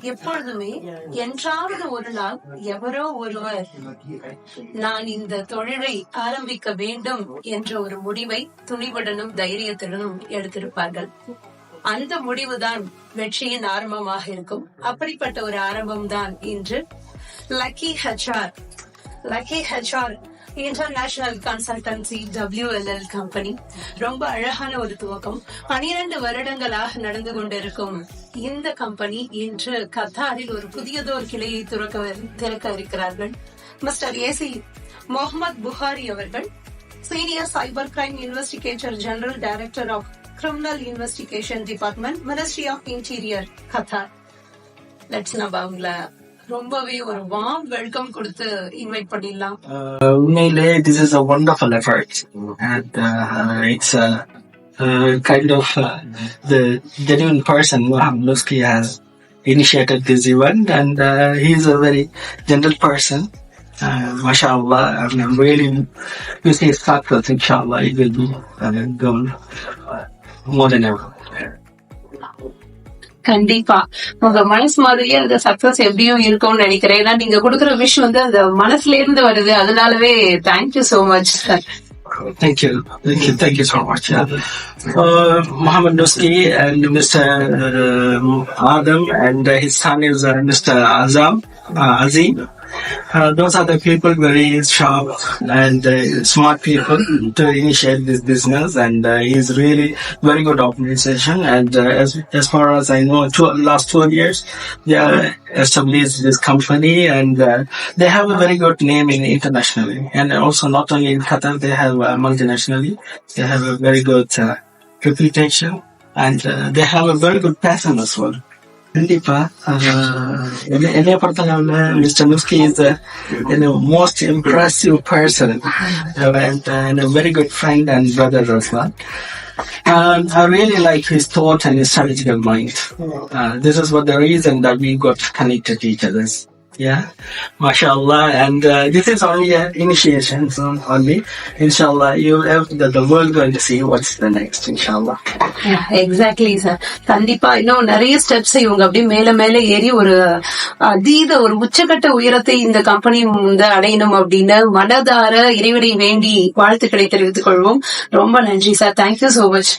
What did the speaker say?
எப்பொழுதுமே என்றாவது ஒரு நாள் எவரோ ஒருவர் நான் இந்த தொழிலை ஆரம்பிக்க வேண்டும் என்ற ஒரு முடிவை துணிவுடனும் தைரியத்துடனும் எடுத்திருப்பார்கள். அந்த முடிவுதான் வெற்றியின் ஆரம்பமாக இருக்கும். அப்படிப்பட்ட ஒரு ஆரம்பம் தான் இன்று Lucky Hachchar Lucky Hachchar international consultancy WLL company ரொம்ப அழகான ஒரு துவக்கம். பனிரெண்டு வருடங்களாக நடந்து கொண்டிருக்கும் இந்த கம்பெனி இன்று கத்தாரில் ஒரு புதியதோர் கிளையை துறக்க திறக்க இருக்கிறார்கள். மிஸ்டர் ஏசி முகமது புகாரி அவர்கள் senior cyber crime investigator general director of criminal investigation department ministry of interior Qatar. Lakshana நம்ம அவங்கள ரொம்பவே ஒரு வார்ம் வெல்கம் கொடுத்து இன்வைட் பண்ணிடலாம் Uh, Umaile, this is a wonderful effort, and uh, it's a, uh kind of uh, the genuine person Mohammed Nuski has initiated this event, and uh, he's a very gentle person. Uh, mashallah, and I'm really, you say success, inshallah, it will be uh, gone uh, more than ever. கண்டிப்பா உங்க மனசு மாதிரியே அந்த success எப்படியும் இருக்கும்னு நினைக்கிறேன் ஏன்னா நீங்க கொடுக்குற விஷ் வந்து அந்த மனசுல இருந்து வருது அதனாலவே thank you so much sir Thank you. Thank you. Thank you so much. Yeah. Uh, Muhammad Nusli and Mr. Uh, those are the people very sharp and uh, smart people to initiate this business and uh, he's really very good organization and uh, as, as far as I know, two, last 12 years they are established this company and uh, they have a very good name in internationally and also not only in Qatar they have uh, multinationally they have a very good uh, reputation and uh, they have a very good passion as well. கண்டிப்பா ஆஹ், என்னை- என்னைய பொறுத்தளவுல mister Musk is most impressive person and a very good friend and brother as well. And I really like his thought and his strategical mind. Uh, this is what the reason that we got connected to each other. Yeah, mashallah. And uh, this is only an initiation so only. Inshallah, you have the, the world going to see what's the next. Inshallah. Exactly sir கண்டிப்பா இன்னும் நிறைய steps இவங்க அப்படியே மேல மேல ஏறி ஒரு அதீத ஒரு உச்சக்கட்ட உயரத்தை இந்த கம்பெனி வந்து அடையணும் அப்படின்னு மனதார இறைவனை வேண்டி வாழ்த்துக்களை தெரிவித்துக் கொள்வோம் ரொம்ப நன்றி சார் தேங்க்யூ சோ மச்